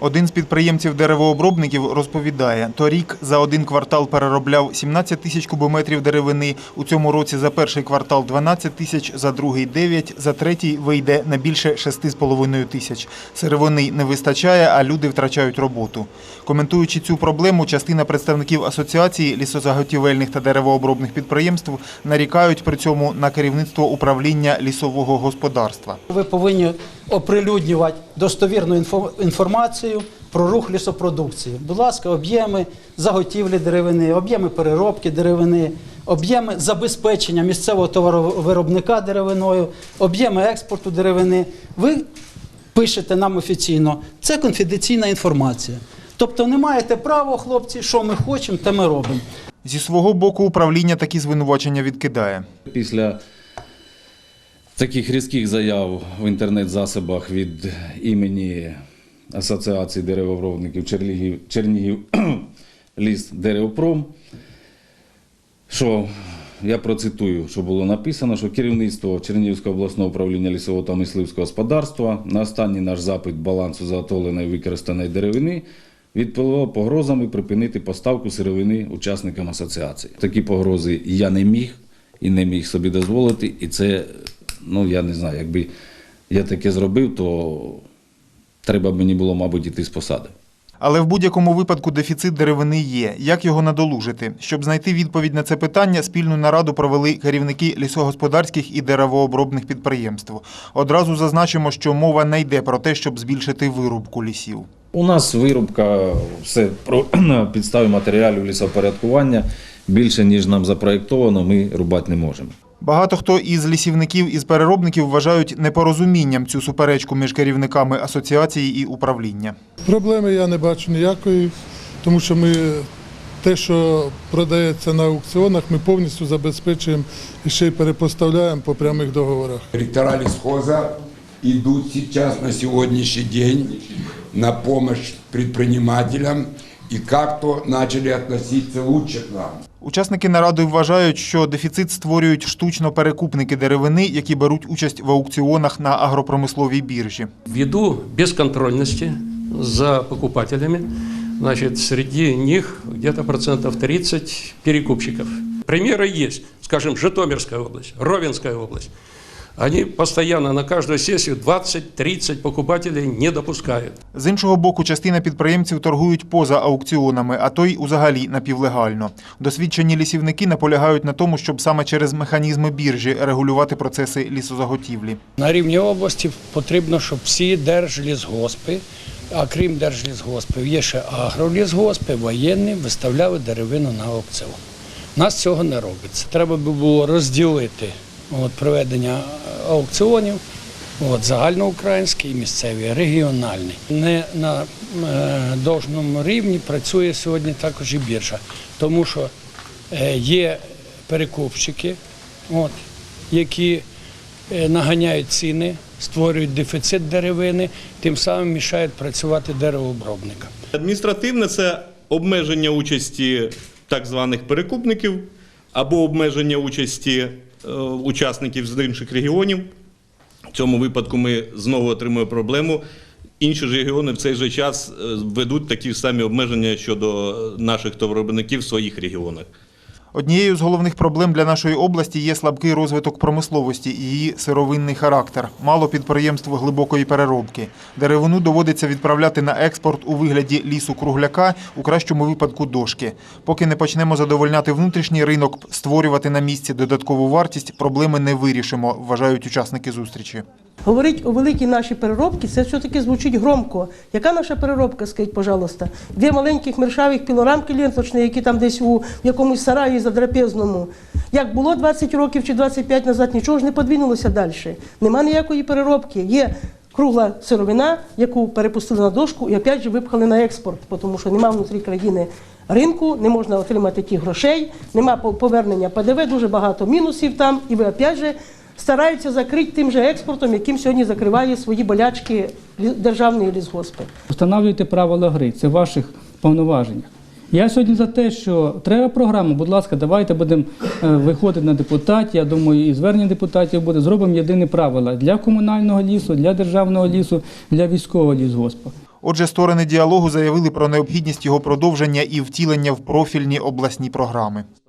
Один з підприємців деревообробників розповідає, торік за один квартал переробляв 17 тисяч кубометрів деревини, у цьому році за перший квартал 12 тисяч, за другий 9, за третій вийде на більше 6,5 тисяч. Сировини не вистачає, а люди втрачають роботу. Коментуючи цю проблему, частина представників асоціації лісозаготівельних та деревообробних підприємств нарікають при цьому на керівництво управління лісового господарства. Ви повинні оприлюднювати достовірну інфо- інформацію про рух лісопродукції. Будь ласка, об'єми заготівлі деревини, об'єми переробки деревини, об'єми забезпечення місцевого товаровиробника деревиною, об'єми експорту деревини. Ви пишете нам офіційно. Це конфіденційна інформація. Тобто не маєте права, хлопці, що ми хочемо, те ми робимо. Зі свого боку управління такі звинувачення відкидає. Після таких різких заяв в інтернет-засобах від імені Асоціації деревообробників Чернігів, Чернігів ліс Деревопром, що я процитую, що було написано, що керівництво Чернігівського обласного управління лісового та мисливського господарства на останній наш запит балансу заготовленої використаної деревини відповіло погрозами припинити поставку сировини учасникам асоціації. Такі погрози я не міг і не міг собі дозволити. І це, ну я не знаю, якби я таке зробив, то треба б мені було, мабуть, іти з посади. Але в будь-якому випадку дефіцит деревини є. Як його надолужити? Щоб знайти відповідь на це питання, спільну нараду провели керівники лісогосподарських і деревообробних підприємств. Одразу зазначимо, що мова не йде про те, щоб збільшити вирубку лісів. У нас вирубка все про на підставі матеріалів лісопорядкування. Більше ніж нам запроєктовано, ми рубати не можемо. Багато хто із лісівників із переробників вважають непорозумінням цю суперечку між керівниками асоціації і управління. Проблеми я не бачу ніякої, тому що ми те, що продається на аукціонах, ми повністю забезпечуємо і ще й перепоставляємо по прямих договорах. Директора лесхоза идут сейчас на сегодняшний день на помощь предпринимателям и как-то начали относиться лучше к нам. Учасники наради вважають, що дефіцит створюють штучно перекупники деревини, які беруть участь в аукціонах на агропромисловій біржі. Ввиду безконтрольності за покупателями, значить, серед них десь процентів процентов 30 перекупщиків. Примеры є, скажімо, Житомирська область, Ровенська область. Они постоянно на каждую сессию 20-30 покупателей не допускают. З іншого боку, частина підприємців торгують поза аукціонами, а то й узагалі напівлегально. Досвідчені лісівники наполягають на тому, щоб саме через механізми біржі регулювати процеси лісозаготівлі. На рівні області потрібно, щоб всі держлісгоспи, а крім держлісгоспів, є ще агролісгоспи, воєнні, виставляли деревину на аукціон. У нас цього не робиться. Треба би було розділити от, проведення аукціонів, от, загальноукраїнський, місцевий, регіональний. Не на е, должному рівні працює сьогодні також і біржа, тому що е, є перекупщики, от, які е, наганяють ціни, створюють дефіцит деревини, тим самим мішають працювати деревообробникам. Адміністративне це обмеження участі так званих перекупників або обмеження участі е, учасників з інших регіонів. В цьому випадку ми знову отримуємо проблему. Інші ж регіони в цей же час е, ведуть такі ж самі обмеження щодо наших товаровиробників в своїх регіонах. Однією з головних проблем для нашої області є слабкий розвиток промисловості і її сировинний характер. Мало підприємств глибокої переробки. Деревину доводиться відправляти на експорт у вигляді лісу кругляка, у кращому випадку дошки. Поки не почнемо задовольняти внутрішній ринок, створювати на місці додаткову вартість, проблеми не вирішимо, вважають учасники зустрічі. Говорить о великій нашій переробці, це все-таки звучить громко. Яка наша переробка, скажіть, пожалуйста? Дві маленьких мершавих пілорамки ленточні, які там десь у якомусь сараї задрапезному. Як було 20 років чи 25 назад, нічого ж не подвинулося далі. Нема ніякої переробки. Є кругла сировина, яку перепустили на дошку і опять же випхали на експорт, тому що нема внутрі країни ринку, не можна отримати ті грошей, нема по- повернення ПДВ, дуже багато мінусів там, і ви опять же стараються закрити тим же експортом, яким сьогодні закриває свої болячки державний лісгоспи. Встановлюйте правила гри, це в ваших повноваженнях. Я сьогодні за те, що треба програму, будь ласка, давайте будемо е, виходити на депутатів. Я думаю, і звернення депутатів буде. Зробимо єдині правила для комунального лісу, для державного лісу, для військового лісгоспу. Отже, сторони діалогу заявили про необхідність його продовження і втілення в профільні обласні програми.